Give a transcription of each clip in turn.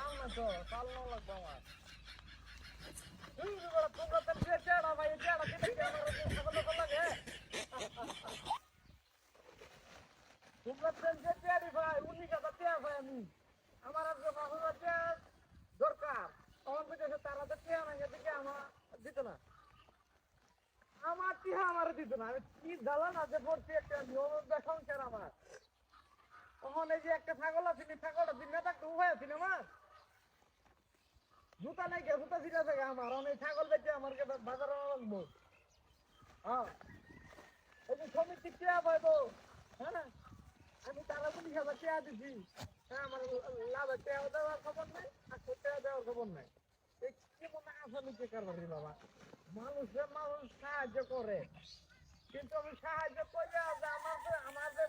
আমার তুই বড় তোমরা তো যে চেড়া ভাই চেড়া কেটে কি আমার খাবার দাবার লাগে তোমরা তো যে চেড়ি ভাই উনি কথা চেয়া ভাই আমি আমার আর যে বাবু আছে দরকার আমার বিদেশে তারা তো চেয়া না এদিকে আমার দিত না আমার টিহা আমার দিত না। আমি কি দালান আছে পড়ছি একটা নিয়ম সংসার আমার। ওখানে যে একটা ছাগল আছে ছাগলটা দিন না উভয় আছে আমার জুতা নাই কে জুতা ছিটা থাকে আমার অনেক ছাগল বেচে আমার কে বাজারে লাগবো। হ্যাঁ এই যে সমিতি কে পাইবো হ্যাঁ? আমি তারা বলি খাবার কে দিছি। হ্যাঁ আমার লাভ টেয়া দেওয়ার খবর নাই, আর টেয়া দেওয়ার খবর নাই। কি মনে আসলে কে কারবারি বাবা মানুষের মানুষ সাহায্য করে, কিন্তু আমি সাহায্য করে যে আমাদের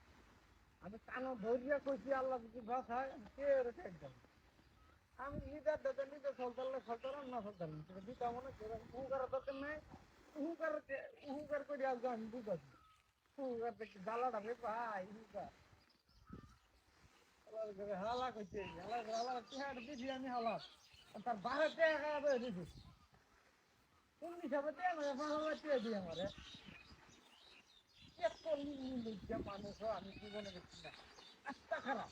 আমি কানো ধৈর্য কইছি আল্লাহ যদি বাসায় কে রেখে একদম আমি নিজের দাদা নিজে চলতালে চলতালাম না চলতালাম সেটা দিতে মনে করে, হুঙ্কার দরকার নাই, হুঙ্কার হুঙ্কার করে আসব আমি বুঝাচ্ছি হুঙ্কার দেখি জ্বালাটা রে ভাই, হুঙ্কার। হালা করছে, হালা হালা টেহাটা দিছি আমি হালা। তার বারে খাওয়া দিছি। কোন হিসাবে টেহা না বাংলা টেহা দিই এত নির্লজ্জ মানুষ আমি জীবনে খারাপ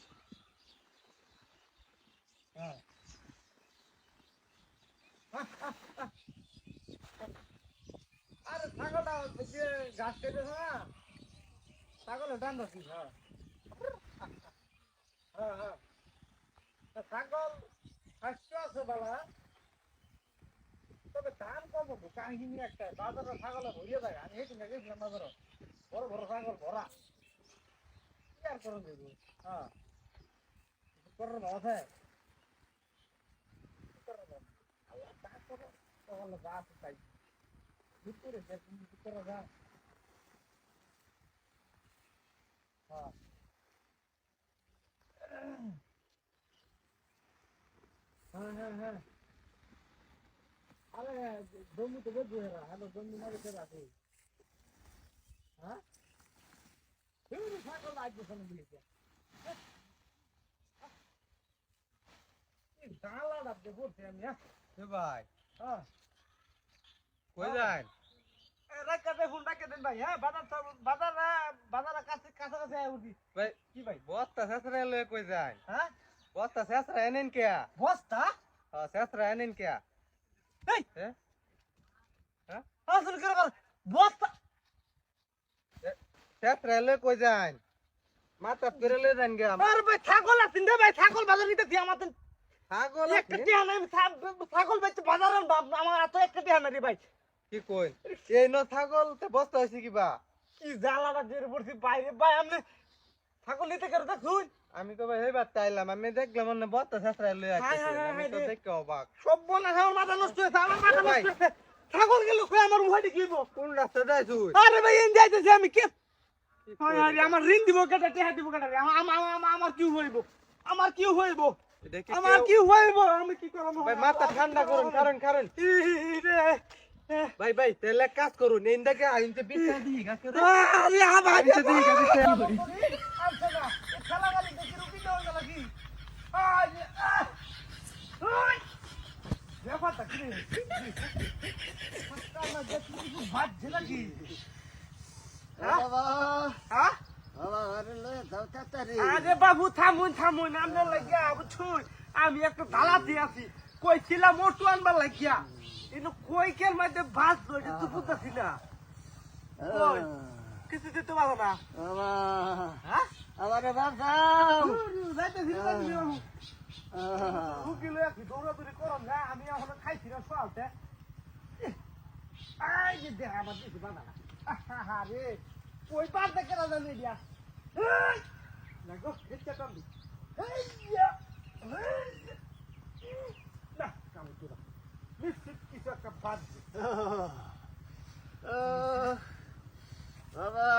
হ্যাঁ আরে ছাগলটা যে ঘাস না ছাগলের ডান রাখি হ্যাঁ হ্যাঁ হ্যাঁ ছাগল স্বাস্থ্য আছে বালা তবে দাম কম কাহিনী একটা বাজারে ছাগলে ভরিয়ে থাকে আমি হেঁটে গেছিলাম বাজারে বড় বড় ছাগল ভরা কি আর করে দেবো হ্যাঁ করার ভাব আছে করার ভাব? আল্লাহ যা করো, তাহলে যা আছে তাই। ভিতরে যে তুমি করা যায়? হ্যাঁ। হ্যাঁ, হ্যাঁ, হ্যাঁ। আরে জম্মু তো বহেরা হ্যালো জম্মু না রাখি হ্যাঁ এই ছাগল আসবে শোনো দিয়েছে গালাটা আমি হ্যাঁ ভাই হ্যাঁ কই যান রাখাতে ফোন রাখে দেন ভাই হ্যাঁ বাজার তো- বাজার কাছে কাছাকাছি উঠি ভাই কি ভাই বস্তা শেষরা লয়ে কই যান হ্যাঁ বস্তা শেষরা এনেন কে বস্তা হ্যাঁ শেষরা এনেন কে এই হ্যাঁ হ্যাঁ আসল বস্তা কই যান মাথা যান গে আমার। ভাই ছাগল আছেন রে ভাই ছাগল বাজার নিতে ছাগল একটা টিয়া নাই ছাগল বেচে বাজারে আমার এত একটা টিয়া নাই রে ভাই। কি কই এই ন ছাগল তে বস্তা হইছে কিবা কি জ্বালাটা জেরে পড়ছি বাইরে ভাই আপনি ছাগল নিতে করে দেখুন। আমি তো ভাই হেবার চাইলাম আমি দেখলাম বস্তা আসছে আমি তো রে। দেখে অবাক। সব বলে আমার মাথা নষ্ট হয়েছে আমার মাথা নষ্ট হয়েছে। ছাগল গেল কই আমার উহাটি কিনব কোন রাস্তা যাইছ আরে ভাই এন যাইতেছে আমি কে আমার ঋণ দিব কেটে টেহা দিব কেটে আমার আমার- আমার আমার কি হইব আমার কি হইব আমার কি হইব আমি কি করব? ভাই মাথা ঠান্ডা করুন কারণ কারণ। ভাই ভাই তাহলে এক কাজ করুন ইন্দাকে আইনতে বিচ্ছা দিই গাছ করে আরে দিই গাছ খেলা গালি দেখি গেল কি আজ ওই ব্যাপারটা কি রে সকালে দেখি আরে বাবু, থামুন থামুন, আমরা লাগিয়া বুঝছুন আমি একটা ধালা দিয়ে আছি। কইছিলাম মোটু আনবার লাগিয়া। কিন্তু কই কের মধ্যে বাস ধরে তো বুঝতেছি না? কিছু দিতে পারো না। হ্যাঁ? আমারে বাঁচাও বাবু। লইয়া কি দৌড়াদৌড়ি করম না আমি এখন খাইছি না সকালতে আই যে দেখ, আমার দিছি বানা রে ওই পার দেখে না জানি দিয়া এই! না গো খেতে কাম দি এই ইয়া! এই! না কাম দিলা নিশ্চিত কিছু একটা বাদ। বাবা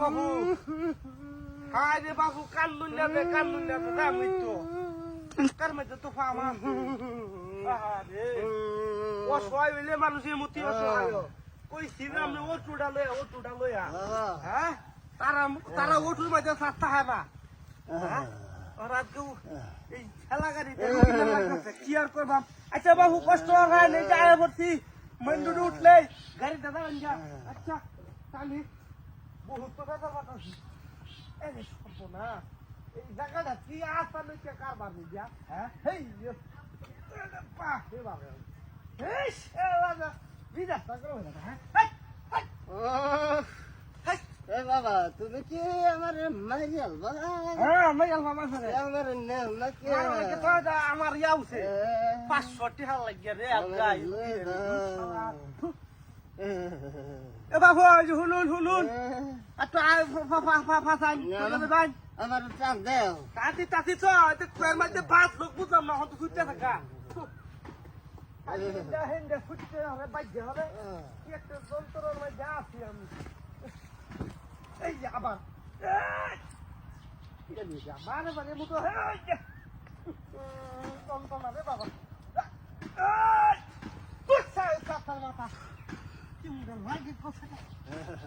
বাবু হায় রে বাবু কান্দুন না রে কান্দুন না রে কার মধ্যে তো ফামা আরে অসহায় হইলে মানুষের মতি অসহায় কইছি না আমি ও টুডা লইয়া ও টুডা লইয়া। হ্যাঁ। তারা তারা ওটুর মধ্যে সাস্তা হয়। না হ্যাঁ? ওরা কেউ এই ঠেলা গাড়িতে কি আর করবাম? আচ্ছা বাবু কষ্ট হয় নেই যায় ভর্তি মন্ডুরে উঠলে গাড়ি দাদা যা। আচ্ছা তাহলে বহুত তো দাদা বাতাসি এই রে সর্বনা এই জায়গাটা কি কারবার নি দিয়া হ্যাঁ? হেই বাবা। বাবা তুমি কি আমার বাবা? হ্যাঁ আমি আলমা মাসে আমার নাকি? আমাকে তো আমার ইয়াউছে পাঁচশো টাকা লাগিয়ে রে আব্বা এ। বাবু এই যে শুনুন শুনুন একটু আয় ফাঁসাই দেবেন আমার চান দেও। তাতি তাতি তো এটা কুয়ের মধ্যে পাঁচ লোক বুঝলাম না হয়তো ছুটতে থাকা। আবার মানে মানে মতো যন্ত্রণা বাবা কাঁথার মাথা কি মুখে লাগে কথাটা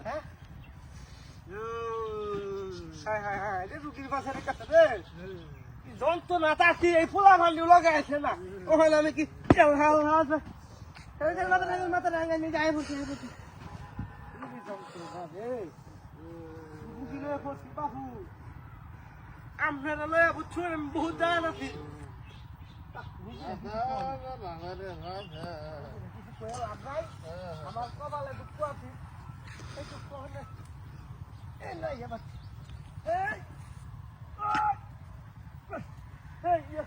হ্যাঁ হায় হায় হায় যন্ত্রণা তাকি এই পোলা ভান্ডি লগাইছে না ওখানে আমি কি হাল হাল হাল মাথা রাঙা মাথা রাঙা নিয়ে লয়ে পড়ছি বাবু আপনারা লয়ে বুঝছেন আমি বহুত জায়গা আছি আমারে কপালে দুঃখ হলে এই নাই এবার এই ইয়ে।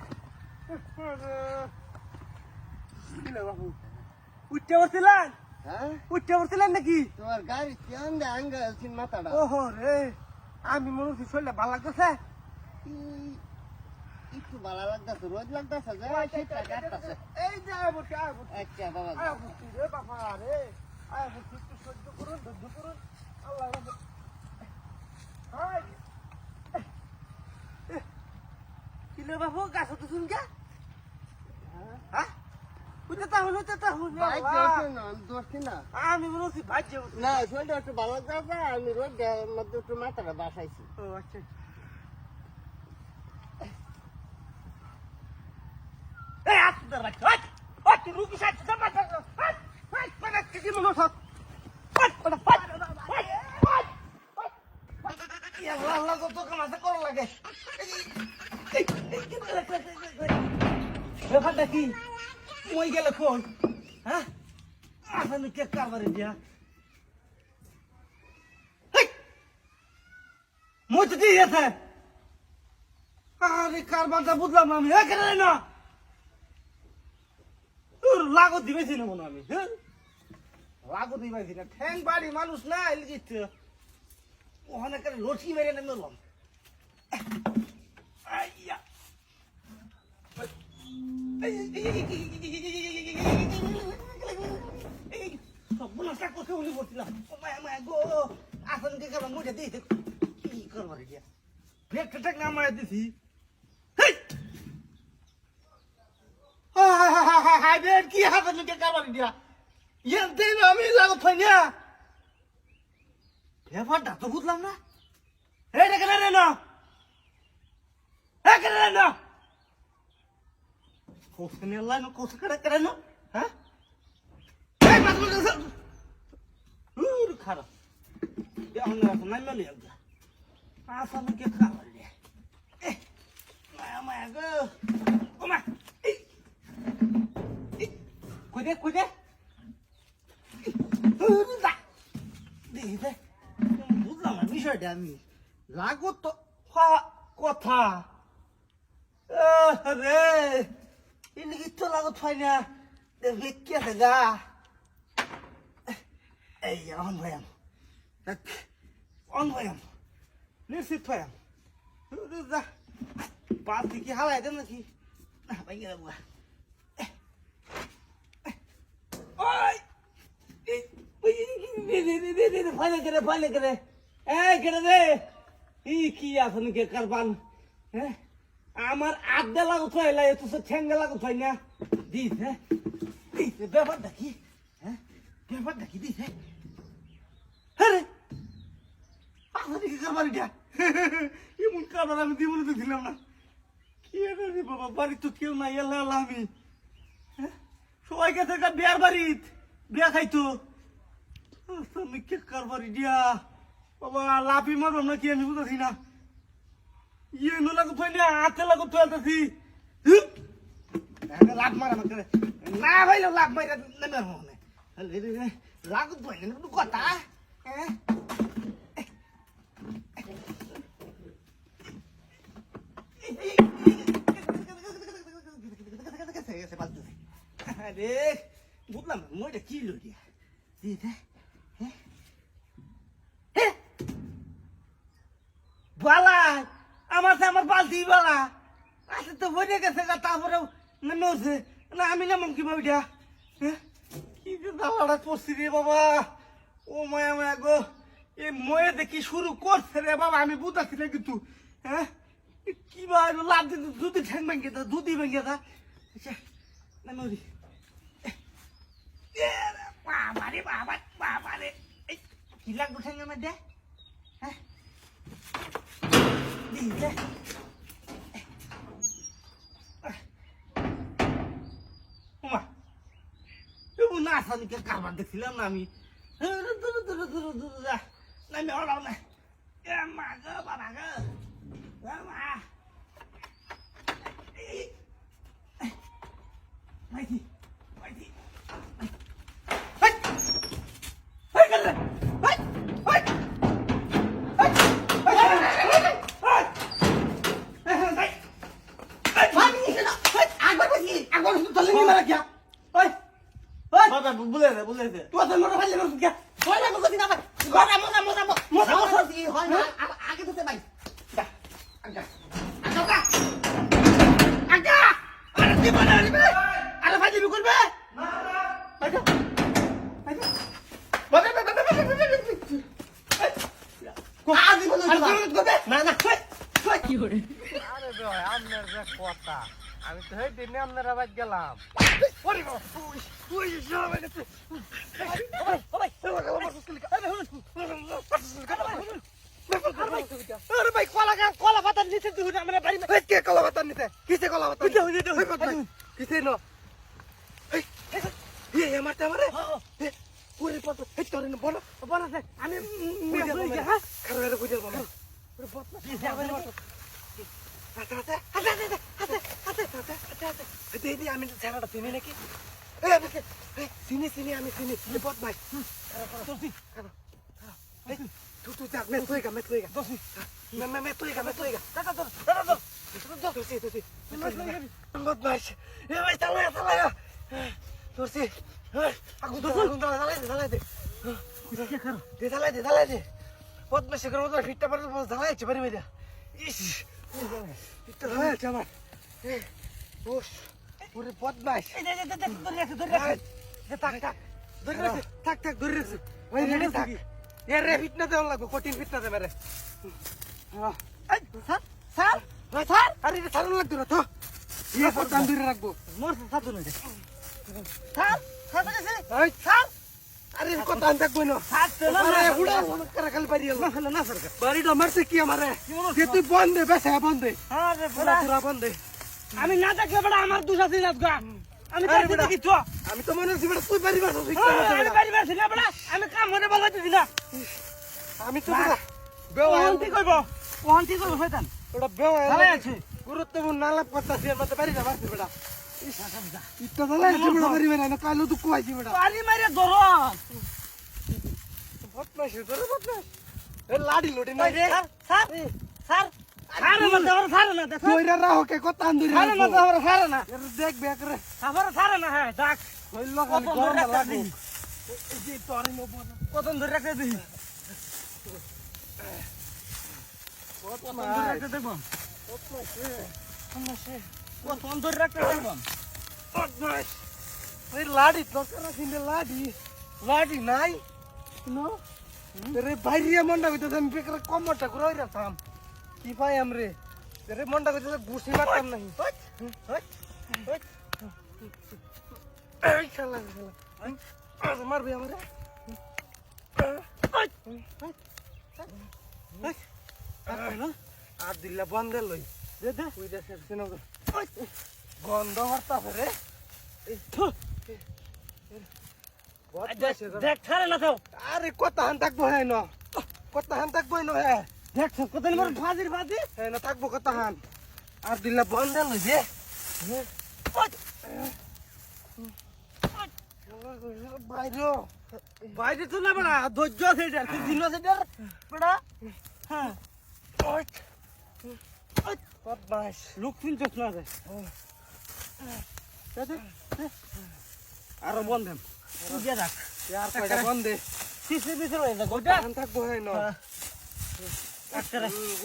কিলে বাবু উঠতে পারছিলেন হ্যাঁ? উঠতে পারছিলেন নাকি? তোমার গাড়ি কেন দে আঙ্গা আলছিন মাথাটা। ওহো রে আমি মনে হচ্ছি শরীরটা ভালো লাগতেছে। একটু ভালো লাগতেছে রোজ লাগতেছে যে শীতটা কাটতেছে। এই যে আয় বলছি আয় বলছি আচ্ছা বাবা আয় বলছি রে বাবা রে। আয় বলছি একটু সহ্য করুন ধৈর্য করুন আল্লাহ। কিলে বাবু গাছ তো শুন কে হ্যাঁ হলো হলো না না। আমি হচ্ছি ভাজ্যে না শরীরটা একটু ভালো লাগতেছে আমি রোজ মধ্যে একটু মাথাটা বাসাইছি। ও আচ্ছা এই আট দর বাচ্চা আট আট তুই রুকি সাথে জামা আট আট আট মানে কি মনে হচ্ছে আট মানে আট আট আট ইয়া আল্লাহ কত কামাতে কর লাগে ব্যাপারটা কি মই গেলে কোন হ্যাঁ কারবারে দিয়া মই তো দিয়ে গেছে আরে কারবারটা বুঝলাম না আমি এখানে মনে হ্যাঁ ওখানে করে মেরে নেমে এলাম আইয়া সর্বনাশটা করতে উনি বলছিলাম। মায়া মায়া গো আসন কে কেমন মুঠে দিয়েছে কি? করবার গিয়া ব্রেকটা টেক না মারা দিছি। হেই! হায় হায় হায় হায় হায় রে, কি হাতে কে কারবার ইয়ে দেবে আমি লাগো ফাইনা ব্যাপারটা তো বুঝলাম না। এই রে কেন রে না? এই কেন না? কোসনে আল্লাহ না কোসে করে না? হ্যাঁ? বলে খারাপ আসামকে খাবার মায়া মায়া গো ওমা কুদে কুদে দেখে বুঝলাম না বিষয়টা আমি লাগো তো কথা রে ইনকি তো লাগত হয় না দেখে কে গা Ey, anlayan. Bak, anlayan. Neresi toyan? Dur da. Bazı ki hava edin ki. Ben gene bu. Ay! ফালে করে ফালে ই কি আছেন কে কারবান হ্যাঁ আমার আড্ডা লাগো তো এলাই তো সে ঠেঙ্গা লাগো তো না দিস হ্যাঁ দিস ব্যাপারটা কি হ্যাঁ ব্যাপারটা কি দিস হ্যাঁ আরে আসন কে কারবান এটা এমন কারবার আমি জীবনে তো দিলাম না। কি রে বাবা বাড়ি তো কেউ নাই, আল্লাহ আল্লাহ, আমি। হ্যাঁ? সবাই গেছে বিয়ার বাড়িত। বিয়া খাইতো। আমি কে কারবারি দিয়া বাবা লাভি মারব নাকি আমি বুঝাছি না। ইয়ে নো লাগো থই না লাগো তো আলতাছি লাভ মারা আমাকে না ভাইলো লাভ মারা না না লাগো না কথা। হ্যাঁ আরে বালা আমার আমার বালতি বালা আচ্ছা তো বনে গেছে গা তারপরে নেমে না আমি নাম কি ভাবিটা কি দালাটা পড়ছি রে বাবা? ও মায়া মায়া গো এ ময়ে দেখি শুরু করছে রে বাবা আমি বুঝাচ্ছি না কিন্তু হ্যাঁ? কি বা লাভ দিতে দুধি ঠ্যাং ভেঙে দা দুধি ভেঙে দা। আচ্ছা নেমে উঠি বাবা রে বাবা বাবা রে। এই, কি লাগবে ঠ্যাঙ্গের মধ্যে? হ্যাঁ? না কারবার দেখছিলাম না আমি? দূর দূর দূর দূর দূর যা না আমি ওরাও না এ মা গো বাবা গো এ মা এই, এই, মাইতি মাইতি বুলে দে বুলে দে তুই তো মরে ফেলে কে? হয় না। কত না ভাই? দি হয় না আজি বলো না কি হরে আরে ভাই আমনের যে কথা। আমি তো হেই দিনে আমনের আবার গেলাম। ওরে বাবা Jennifer! তুই তুই যা মে তুই গা মে তুই গা মে মে মে তুই গা মে তুই গা দাদা দাদা দাদা দাদা তুই তুই বদ ভাই এ ভাই চালা চালা তোরছি আগুন তো আগুন তো জ্বালাই দে জ্বালাই দে দে জ্বালাই দে জ্বালাই দে বদ বেশি করে মতো ফিটটা পারে জ্বালাইছে বাড়ি মেয়েরা ইস ফিটটা জ্বালাইছে আমার এ, ওস ওরে বদমাস এই দে দে দে ধরে রাখছে ধরে থাক রাখছে থাক থাক ধরে রাখছে থাক থাক ধরে রাখছে ওই রেডি থাক এ রে ফিট না দেওয়া লাগবে কঠিন ফিট না দেবে রে। Sir sir. স্যার। আরে এটা ছাড়ানো লাগতো না তো। ইয়ে পর ধরে রাখব। মোর তো নই স্যার স্যার স্যার আরে কত আন থাকব না। স্যার না আরে উড়া করে খালি বাড়ি না না স্যার। বাড়িটা মারছে কি আমারে যে তুই বন্ধ দে বেসা বন্ধ দে আরে পুরা পুরা বন্ধ। দে আমি না দেখলে বড়া আমার দোষ আছে না গা আমি বেটা। দেখি তো আমি তো মনে হচ্ছে তুই বাড়ি বাড়ি আমি বাড়ি বাড়ছি না বেটা। আমি কাম করে বলাইতেছি না আমি তো বেটা বেওয়া ওহন ঠিক কইব ঠিক কইব শয়তান। ওটা বেওয়া ভালো আছে। গুরুত্বপূর্ণ আলাপ করতেছি এর মধ্যে বাড়ি যা মারছি বেটা ইটটা তাহলে বেটা বাড়ি মেরে না কালো দুঃখ আইছি বেটা। বাড়ি মারে ধরন। বদমাশ করে বদমাশ এ লাড়ি লড়ি নাই রে স্যার স্যার। হ্যাঁ লাড়ি নাই। রে বাইরিয়া মন্ডা কইতে আমি বেকার কমরটা ঘুরাই রাখতাম কি পাই আমরে? রে মন্ডা কইতে ঘুষি মারতাম শালা শালা। আজ মারবি আমারে। আর দিল্লা বন্ধে লই। দে দে। গন্ধ হরতা রে। দেখ সারে না খাও আরে কত হান থাকব হ্যাঁ ন? কত হান থাকব ন হ্যাঁ দেখ কত নম্বর ফাজির ফাজি হ্যাঁ না থাকব কত হান। আর দিল্লা বন্ধে লই দে বাইরে বাইরে তো না বড়া ধৈর্য এটা তুই আছে এটা বড়া। হ্যাঁ। লোক না রে আরও বন্ধ তুই দিয়ে রাখ কয়টা বন্ধে? বিশি হয়ে যাক থাকব হ্যাঁ ন।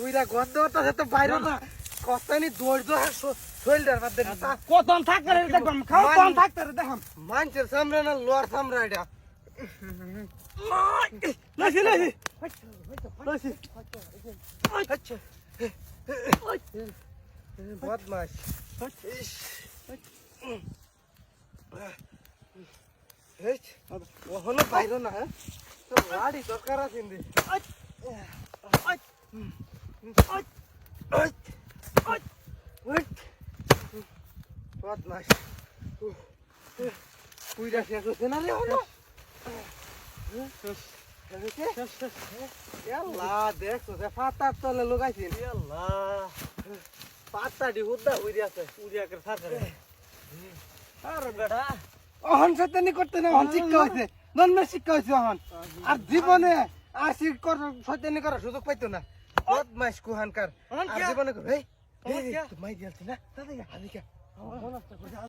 উইরা গন্ধ হতা তো বাইরে না। কস্তানি দৌড় দো শৈলটার মধ্যে কত থাক করে দেখবাম খাও কম থাক করে দেখাম মানুষের সামনে না লোয়ার সামনে এটা। নাসি নাসি নাসি আচ্ছা। বদমাস ওখানে বাইরে না হ্যাঁ? তো গাড়ি দরকার আছে রে শেষ না রে হলো আল্লাহ দেখছ যে ফাতার তলে পাতাটি উড়িয়া করে আরে বেটা অহন। করতে না অহন আর জীবনে আর শিক্ষা করার সুযোগ পাইতো না। বদমাইশ কুহানকার। আর? জীবনে কর, এই? মাই দিয়ালছি না? দাদা কে